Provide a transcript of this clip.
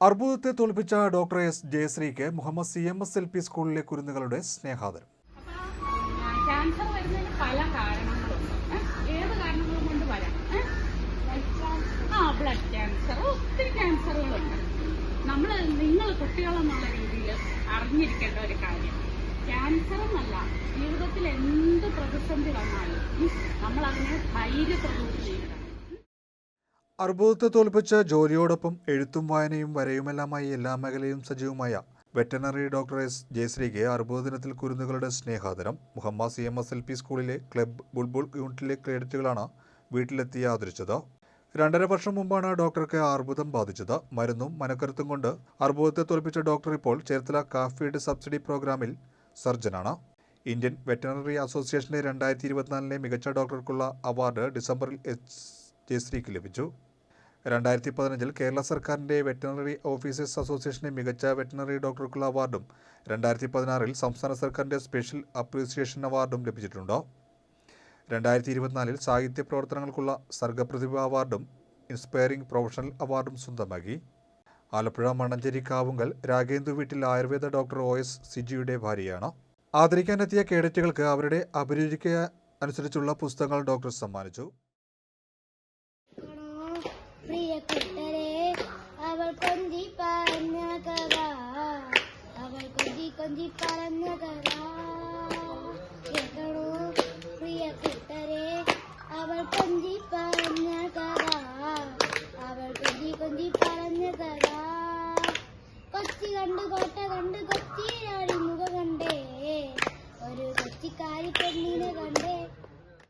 അർബുദത്തെ തോൽപ്പിച്ച doctor S ജയശ്രീക്ക് Muhammad C M S L P സ്കൂളിലെ കുരുന്നുകളുടെ സ്നേഹാദരം. പല കാരണങ്ങൾ ആ ബ്ലഡ് നമ്മൾ രീതിയിൽ ഒരു ജീവിതത്തിൽ എന്ത് പ്രതിസന്ധി വന്നാലും നമ്മൾ അതിനെ ധൈര്യത്തോടുകൂടി നേരിടണം അർബുദത്തെ തോൽപ്പിച്ച് ജോലിയോടൊപ്പം എഴുത്തും വായനയും വരയുമെല്ലാമായി എല്ലാ മേഖലയും സജീവമായ വെറ്റനറി ഡോക്ടർ എസ് ജയശ്രീക്ക് അർബുദ ദിനത്തിൽ കുരുന്നുകളുടെ സ്നേഹാദരം. Muhammad C M S L P സ്കൂളിലെ ക്ലബ് ബുൾബുൾ യൂണിറ്റിലെ കേഡറ്റുകളാണ് വീട്ടിലെത്തി ആദരിച്ചത്. രണ്ടര വർഷം മുമ്പാണ് ഡോക്ടർക്ക് അർബുദം ബാധിച്ചത്. മരുന്നും മനക്കരുത്തും കൊണ്ട് അർബുദത്തെ തോൽപ്പിച്ച ഡോക്ടർ ഇപ്പോൾ ചേർത്തല കാഫീഡ് സബ്സിഡി പ്രോഗ്രാമിൽ സർജനാണ്. ഇന്ത്യൻ വെറ്ററിനറി അസോസിയേഷന്റെ രണ്ടായിരത്തി ഇരുപത്തിനാലിലെ മികച്ച ഡോക്ടർക്കുള്ള അവാർഡ് ഡിസംബറിൽ എസ് ജയശ്രീക്ക് ലഭിച്ചു. രണ്ടായിരത്തി പതിനഞ്ചിൽ കേരള സർക്കാരിന്റെ വെറ്റിനറി ഓഫീസേഴ്സ് അസോസിയേഷന്റെ മികച്ച വെറ്റിനറി ഡോക്ടർക്കുള്ള അവാർഡും രണ്ടായിരത്തി പതിനാറിൽ സംസ്ഥാന സർക്കാരിന്റെ സ്പെഷ്യൽ അപ്രീസിയേഷൻ അവാർഡും ലഭിച്ചിട്ടുണ്ട്? രണ്ടായിരത്തി ഇരുപത്തിനാലിൽ സാഹിത്യ പ്രവർത്തനങ്ങൾക്കുള്ള സർഗപ്രതിഭ അവാർഡും ഇൻസ്പയറിംഗ് പ്രൊഫഷണൽ അവാർഡും സ്വന്തമാക്കി. ആലപ്പുഴ മണഞ്ചേരി കാവുങ്കൽ രാഗേന്ദു വീട്ടിൽ ആയുർവേദ ഡോക്ടർ ഒ എസ് സിജിയുടെ ഭാര്യയാണ്. ആദരിക്കാനെത്തിയ കേഡറ്റുകൾക്ക് അവരുടെ അഭിരുചിക്ക് അനുസരിച്ചുള്ള പുസ്തകങ്ങൾ ഡോക്ടർ സമ്മാനിച്ചു. പ്രിയപ്പെട്ടരെ അവൾ കൊഞ്ചി പറഞ്ഞ കഥ അവൾ കൊഞ്ചി കൊഞ്ചി പറഞ്ഞ കഥ കേൾക്കണോ പ്രിയപ്പെട്ടരെ അവൾ കൊഞ്ചി പറഞ്ഞ കഥ അവൾ കൊഞ്ചി കൊഞ്ചി പറഞ്ഞ കഥ കൊച്ചി കണ്ടു കോട്ട കണ്ട് കൊച്ചിയിലാടി മുഖ കണ്ടേ. ഒരു കൊച്ചിക്കാരി പെണ്ണിനെ കണ്ടേ.